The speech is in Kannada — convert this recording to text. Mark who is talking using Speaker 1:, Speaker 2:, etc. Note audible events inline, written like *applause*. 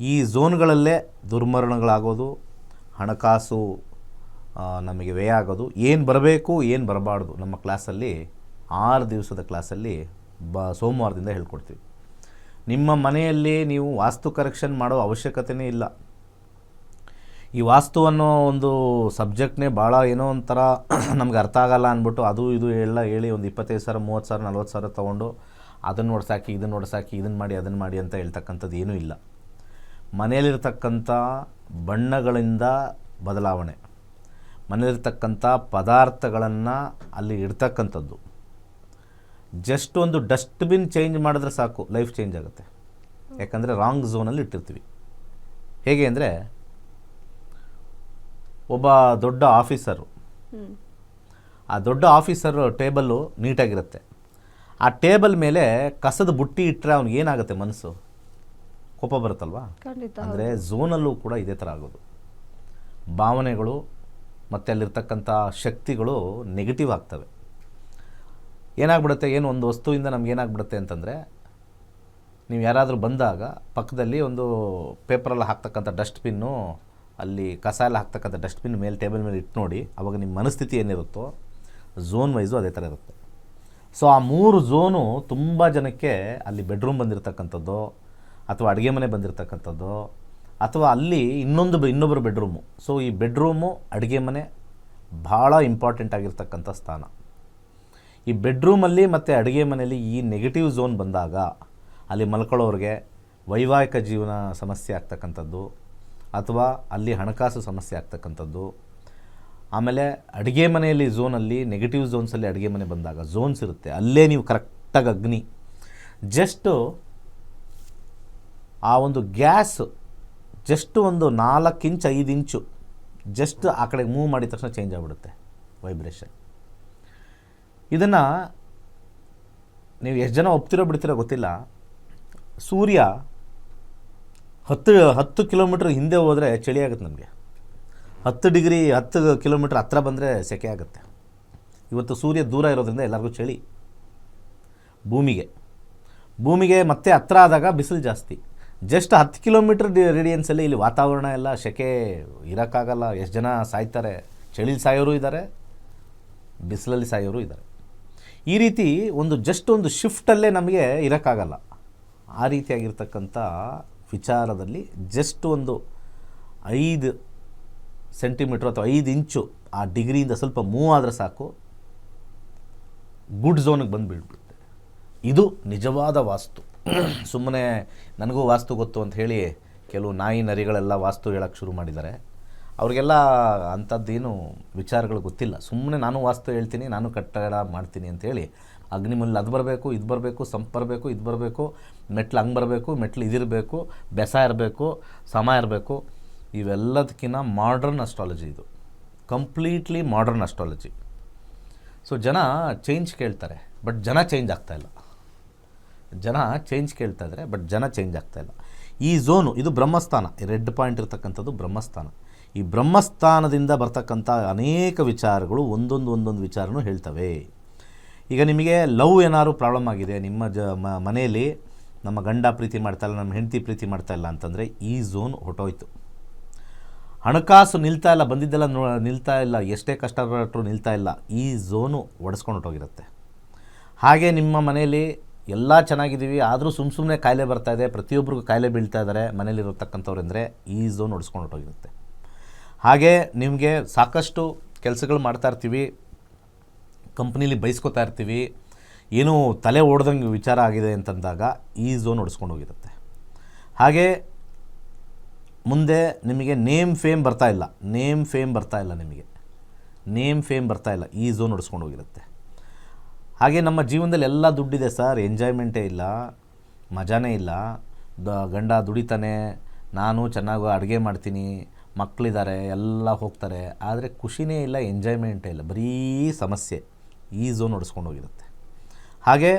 Speaker 1: ಈ ಝೋನ್ಗಳಲ್ಲೇ ದುರ್ಮರಣಗಳಾಗೋದು, ಹಣಕಾಸು ನಮಗೆ ವ್ಯಯ ಆಗೋದು, ಏನು ಬರಬೇಕು, ಏನು ಬರಬಾರ್ದು, ನಮ್ಮ ಕ್ಲಾಸಲ್ಲಿ, ಆರು ದಿವಸದ ಕ್ಲಾಸಲ್ಲಿ ಬ, ಸೋಮವಾರದಿಂದ ಹೇಳ್ಕೊಡ್ತೀವಿ. ನಿಮ್ಮ ಮನೆಯಲ್ಲಿ ನೀವು ವಾಸ್ತು ಕರೆಕ್ಷನ್ ಮಾಡೋ ಅವಶ್ಯಕತೆಯೇ ಇಲ್ಲ. ಈ ವಾಸ್ತು ಅನ್ನೋ ಒಂದು ಸಬ್ಜೆಕ್ಟ್ನೇ ಭಾಳ ಏನೋ ಒಂಥರ *clears throat* ನಮ್ಗೆ ಅರ್ಥ ಆಗಲ್ಲ ಅಂದ್ಬಿಟ್ಟು ಅದು ಇದು ಎಲ್ಲ ಹೇಳಿ ಒಂದು ಇಪ್ಪತ್ತೈದು ಸಾವಿರ, ಮೂವತ್ತು ಸಾವಿರ, ನಲ್ವತ್ತು ಸಾವಿರ ತೊಗೊಂಡು ಅದನ್ನು ನೋಡ್ಸಾಕಿ, ಇದನ್ನು ನೋಡ್ಸಾಕಿ, ಇದನ್ನು ಮಾಡಿ, ಅದನ್ನು ಮಾಡಿ ಅಂತ ಹೇಳ್ತಕ್ಕಂಥದ್ದು ಏನೂ ಇಲ್ಲ. ಮನೆಯಲ್ಲಿರ್ತಕ್ಕಂಥ ಬಣ್ಣಗಳಿಂದ ಬದಲಾವಣೆ. ಮನೆಯಲ್ಲಿರ್ತಕ್ಕಂಥ ಪದಾರ್ಥಗಳನ್ನು ಅಲ್ಲಿ ಇಡ್ತಕ್ಕಂಥದ್ದು. ಜಸ್ಟ್ ಒಂದು ಡಸ್ಟ್ಬಿನ್ ಚೇಂಜ್ ಮಾಡಿದ್ರೆ ಸಾಕು ಲೈಫ್ ಚೇಂಜ್ ಆಗುತ್ತೆ. ಯಾಕಂದರೆ ರಾಂಗ್ ಝೋನಲ್ಲಿ ಇಟ್ಟಿರ್ತೀವಿ. ಹೇಗೆ ಅಂದರೆ ಒಬ್ಬ ದೊಡ್ಡ ಆಫೀಸರು ಆ ದೊಡ್ಡ ಆಫೀಸರ್ ಟೇಬಲ್ಲು ನೀಟಾಗಿರುತ್ತೆ. ಆ ಟೇಬಲ್ ಮೇಲೆ ಕಸದ ಬುಟ್ಟಿ ಇಟ್ಟರೆ ಅವ್ನಿಗೆ ಏನಾಗುತ್ತೆ ಮನಸ್ಸು? ಕೋಪ ಬರುತ್ತಲ್ವಾ? ಅಂದರೆ ಝೋನಲ್ಲೂ ಕೂಡ ಇದೇ ಥರ ಆಗೋದು. ಭಾವನೆಗಳು ಮತ್ತು ಅಲ್ಲಿರ್ತಕ್ಕಂಥ ಶಕ್ತಿಗಳು ನೆಗೆಟಿವ್ ಆಗ್ತವೆ. ಏನಾಗ್ಬಿಡುತ್ತೆ? ಏನು ಒಂದು ವಸ್ತುವಿಂದ ನಮ್ಗೆ ಏನಾಗ್ಬಿಡುತ್ತೆ ಅಂತಂದರೆ ನೀವು ಯಾರಾದರೂ ಬಂದಾಗ ಪಕ್ಕದಲ್ಲಿ ಒಂದು ಪೇಪರಲ್ಲಿ ಹಾಕ್ತಕ್ಕಂಥ ಡಸ್ಟ್ಬಿನ್ನು ಅಲ್ಲಿ ಕಸ ಎಲ್ಲ ಹಾಕ್ತಕ್ಕಂಥ ಡಸ್ಟ್ಬಿನ್ ಮೇಲೆ ಟೇಬಲ್ ಮೇಲೆ ಇಟ್ಟು ನೋಡಿ ಅವಾಗ ನಿಮ್ಮ ಮನಸ್ಥಿತಿ ಏನಿರುತ್ತೋ ಝೋನ್ ವೈಸು ಅದೇ ಥರ ಇರುತ್ತೆ. ಸೊ ಆ ಮೂರು ಝೋನು ತುಂಬ ಜನಕ್ಕೆ ಅಲ್ಲಿ ಬೆಡ್ರೂಮ್ ಬಂದಿರತಕ್ಕಂಥದ್ದು ಅಥವಾ ಅಡುಗೆ ಮನೆ ಬಂದಿರತಕ್ಕಂಥದ್ದು, ಅಥವಾ ಅಲ್ಲಿ ಇನ್ನೊಂದು ಇನ್ನೊಬ್ಬರು ಬೆಡ್ರೂಮು. ಸೊ ಈ ಬೆಡ್ರೂಮು, ಅಡುಗೆ ಮನೆ ಭಾಳ ಇಂಪಾರ್ಟೆಂಟ್ ಆಗಿರ್ತಕ್ಕಂಥ ಸ್ಥಾನ. ಈ ಬೆಡ್ರೂಮಲ್ಲಿ ಮತ್ತು ಅಡುಗೆ ಮನೆಯಲ್ಲಿ ಈ ನೆಗೆಟಿವ್ ಝೋನ್ ಬಂದಾಗ, ಅಲ್ಲಿ ಮಲ್ಕೊಳ್ಳೋರಿಗೆ ವೈವಾಹಿಕ ಜೀವನ ಸಮಸ್ಯೆ ಆಗ್ತಕ್ಕಂಥದ್ದು, ಅಥವಾ ಅಲ್ಲಿ ಹಣಕಾಸು ಸಮಸ್ಯೆ ಆಗ್ತಕ್ಕಂಥದ್ದು. ಆಮೇಲೆ ಅಡುಗೆ ಮನೆಯಲ್ಲಿ ಝೋನಲ್ಲಿ ನೆಗೆಟಿವ್ ಝೋನ್ಸಲ್ಲಿ ಅಡುಗೆ ಮನೆ ಬಂದಾಗ ಝೋನ್ಸ್ ಇರುತ್ತೆ. ಅಲ್ಲೇ ನೀವು ಕರೆಕ್ಟಾಗಿ ಅಗ್ನಿ. ಜಸ್ಟು ಆ ಒಂದು ಗ್ಯಾಸ್ ಜಸ್ಟ್ ಒಂದು ನಾಲ್ಕು ಇಂಚ್, ಐದು ಇಂಚು ಜಸ್ಟ್ ಆ ಕಡೆಗೆ ಮೂವ್ ಮಾಡಿದ ತಕ್ಷಣ ಚೇಂಜ್ ಆಗಿಬಿಡುತ್ತೆ ವೈಬ್ರೇಷನ್ ಇದನ್ನು ನೀವು ಎಷ್ಟು ಜನ ಒಪ್ತಿರೋ ಬಿಡ್ತಿರೋ ಗೊತ್ತಿಲ್ಲ. ಸೂರ್ಯ ಹತ್ತು ಹತ್ತು ಕಿಲೋಮೀಟ್ರ್ ಹಿಂದೆ ಹೋದರೆ ಚಳಿ ಆಗುತ್ತೆ ನಮಗೆ. ಹತ್ತು ಡಿಗ್ರಿ, ಹತ್ತು ಕಿಲೋಮೀಟ್ರ್ ಹತ್ತಿರ ಬಂದರೆ ಸೆಕೆ ಆಗುತ್ತೆ. ಇವತ್ತು ಸೂರ್ಯ ದೂರ ಇರೋದ್ರಿಂದ ಎಲ್ಲರಿಗೂ ಚಳಿ. ಭೂಮಿಗೆ. ಭೂಮಿಗೆ ಮತ್ತೆ ಹತ್ರ ಆದಾಗ ಬಿಸಿಲು ಜಾಸ್ತಿ. ಜಸ್ಟ್ ಹತ್ತು ಕಿಲೋಮೀಟ್ರ್ ರೇಡಿಯನ್ಸಲ್ಲಿ ಇಲ್ಲಿ ವಾತಾವರಣ ಎಲ್ಲ ಸೆಕೆ ಇರೋಕ್ಕಾಗಲ್ಲ. ಎಷ್ಟು ಜನ ಸಾಯ್ತಾರೆ? ಚಳಿಲಿ ಸಾಯೋರು ಇದ್ದಾರೆ ಬಿಸಿಲಲ್ಲಿ ಸಾಯೋರು ಇದ್ದಾರೆ ಈ ರೀತಿ ಒಂದು ಜಸ್ಟ್ ಒಂದು ಶಿಫ್ಟಲ್ಲೇ ನಮಗೆ ಇರೋಕ್ಕಾಗಲ್ಲ. ಆ ರೀತಿಯಾಗಿರ್ತಕ್ಕಂಥ ವಿಚಾರದಲ್ಲಿ ಜಸ್ಟ್ ಒಂದು ಐದು ಸೆಂಟಿಮೀಟ್ರ್ ಅಥವಾ ಐದು ಇಂಚು ಆ ಡಿಗ್ರಿಯಿಂದ ಸ್ವಲ್ಪ ಮೂವ್ ಆದರೆ ಸಾಕು. ಗುಡ್ ಝೋನಿಗೆ ಬಂದು ಬೀಳ್ಬಿಡುತ್ತೆ ಇದು ನಿಜವಾದ ವಾಸ್ತು. ಸುಮ್ಮನೆ ನನಗೂ ವಾಸ್ತು ಗೊತ್ತು ಅಂತ ಹೇಳಿ ಕೆಲವು ನಾಯಿ ನರಿಗಳೆಲ್ಲ ವಾಸ್ತು ಹೇಳೋಕ್ಕೆ ಶುರು ಮಾಡಿದ್ದಾರೆ. ಅವ್ರಿಗೆಲ್ಲ ಅಂಥದ್ದೇನು ವಿಚಾರಗಳು ಗೊತ್ತಿಲ್ಲ. ಸುಮ್ಮನೆ ನಾನು ವಾಸ್ತು ಹೇಳ್ತೀನಿ, ನಾನು ಕಟ್ಟಡ ಮಾಡ್ತೀನಿ ಅಂತೇಳಿ ಅಗ್ನಿಮುಲ್ ಅದು ಬರಬೇಕು, ಇದು ಬರಬೇಕು, ಸಂಪ್ ಬರಬೇಕು, ಇದು ಬರಬೇಕು, ಮೆಟ್ಲು ಹಂಗೆ ಬರಬೇಕು, ಮೆಟ್ಲು ಇದಿರಬೇಕು, ಬೆಸ ಇರಬೇಕು, ಸಮ ಇರಬೇಕು. ಇವೆಲ್ಲದಕ್ಕಿಂತ ಮಾಡ್ರನ್ ಅಸ್ಟ್ರಾಲಜಿ ಇದು. ಕಂಪ್ಲೀಟ್ಲಿ ಮಾಡ್ರನ್ ಅಸ್ಟ್ರಾಲಜಿ ಸೊ ಜನ ಚೇಂಜ್ ಕೇಳ್ತಾರೆ ಬಟ್ ಜನ ಚೇಂಜ್ ಆಗ್ತಾಯಿಲ್ಲ ಜನ ಚೇಂಜ್ ಕೇಳ್ತಾ ಇದ್ದಾರೆ ಬಟ್ ಜನ ಚೇಂಜ್ ಆಗ್ತಾ ಇಲ್ಲ. ಈ ಝೋನು ಇದು ಬ್ರಹ್ಮಸ್ಥಾನ. ರೆಡ್ ಪಾಯಿಂಟ್ ಇರತಕ್ಕಂಥದ್ದು ಬ್ರಹ್ಮಸ್ಥಾನ. ಈ ಬ್ರಹ್ಮಸ್ಥಾನದಿಂದ ಬರ್ತಕ್ಕಂಥ ಅನೇಕ ವಿಚಾರಗಳು ಒಂದೊಂದು ಒಂದೊಂದು ವಿಚಾರನೂ ಹೇಳ್ತವೆ. ಈಗ ನಿಮಗೆ ಲವ್ ಏನಾದ್ರು ಪ್ರಾಬ್ಲಮ್ ಆಗಿದೆ, ನಿಮ್ಮ ಜ ಮನೆಯಲ್ಲಿ ನಮ್ಮ ಗಂಡ ಪ್ರೀತಿ ಮಾಡ್ತಾ ಇಲ್ಲ, ನಮ್ಮ ಹೆಂಡತಿ ಪ್ರೀತಿ ಮಾಡ್ತಾ ಇಲ್ಲ ಅಂತಂದರೆ ಈ ಝೋನ್ ಹೊಟ್ಟೋಯ್ತು ಹಣಕಾಸು ನಿಲ್ತಾ ಇಲ್ಲ, ಬಂದಿದ್ದೆಲ್ಲ ನೋ, ನಿಲ್ತಾ ಇಲ್ಲ, ಎಷ್ಟೇ ಕಷ್ಟಪಟ್ಟರು ನಿಲ್ತಾ ಇಲ್ಲ, ಈ ಝೋನು ಒಡೆಸ್ಕೊಂಡು ಹೊಟ್ಟೋಗಿರುತ್ತೆ ಹಾಗೆ ನಿಮ್ಮ ಮನೆಯಲ್ಲಿ ಎಲ್ಲ ಚೆನ್ನಾಗಿದ್ದೀವಿ, ಆದರೂ ಸುಮ್ಮ ಸುಮ್ಮನೆ ಕಾಯಿಲೆ ಬರ್ತಾ ಇದೆ ಪ್ರತಿಯೊಬ್ಬರಿಗೂ ಕಾಯಿಲೆ ಬೀಳ್ತಾ ಇದ್ದಾರೆ ಮನೇಲಿರತಕ್ಕಂಥವ್ರು ಅಂದರೆ ಝೋನ್ ಹೊಡೆಸ್ಕೊಂಡು ಹೊಟ್ಟೋಗಿರುತ್ತೆ ಹಾಗೆ ನಿಮಗೆ ಸಾಕಷ್ಟು ಕೆಲಸಗಳು ಮಾಡ್ತಾ ಇರ್ತೀವಿ ಕಂಪ್ನೀಲಿ ಬೈಸ್ಕೋತಾ ಇರ್ತೀವಿ, ಏನೂ ತಲೆ ಓಡ್ದಂಗೆ ವಿಚಾರ ಆಗಿದೆ ಅಂತಂದಾಗ ಈ ಝೋನ್ ಹೋಗಿರುತ್ತೆ. ಹಾಗೆ ಮುಂದೆ ನಿಮಗೆ ನೇಮ್ ಫೇಮ್ ಬರ್ತಾ ಇಲ್ಲ ನೇಮ್ ಫೇಮ್ ಬರ್ತಾ ಇಲ್ಲ ನಿಮಗೆ. ನೇಮ್ ಫೇಮ್ ಬರ್ತಾ ಇಲ್ಲ, ಈ ಝೋನ್ ಹೋಗಿರುತ್ತೆ. ಹಾಗೆ ನಮ್ಮ ಜೀವನದಲ್ಲಿ ಎಲ್ಲ ದುಡ್ಡಿದೆ ಸರ್ ಎಂಜಾಯ್ಮೆಂಟೇ ಇಲ್ಲ, ಮಜಾನೇ ಇಲ್ಲ. ದ, ಗಂಡ ದುಡಿತಾನೆ, ನಾನು ಚೆನ್ನಾಗಿ ಅಡುಗೆ ಮಾಡ್ತೀನಿ ಮಕ್ಕಳಿದ್ದಾರೆ ಎಲ್ಲ ಹೋಗ್ತಾರೆ. ಆದರೆ ಖುಷಿನೇ ಇಲ್ಲ ಎಂಜಾಯ್ಮೆಂಟೇ ಇಲ್ಲ. ಬರೀ ಸಮಸ್ಯೆ, ಈ ಝೋನ್ ಹೊಡೆಸ್ಕೊಂಡು ಹೋಗಿರುತ್ತೆ. ಹಾಗೆ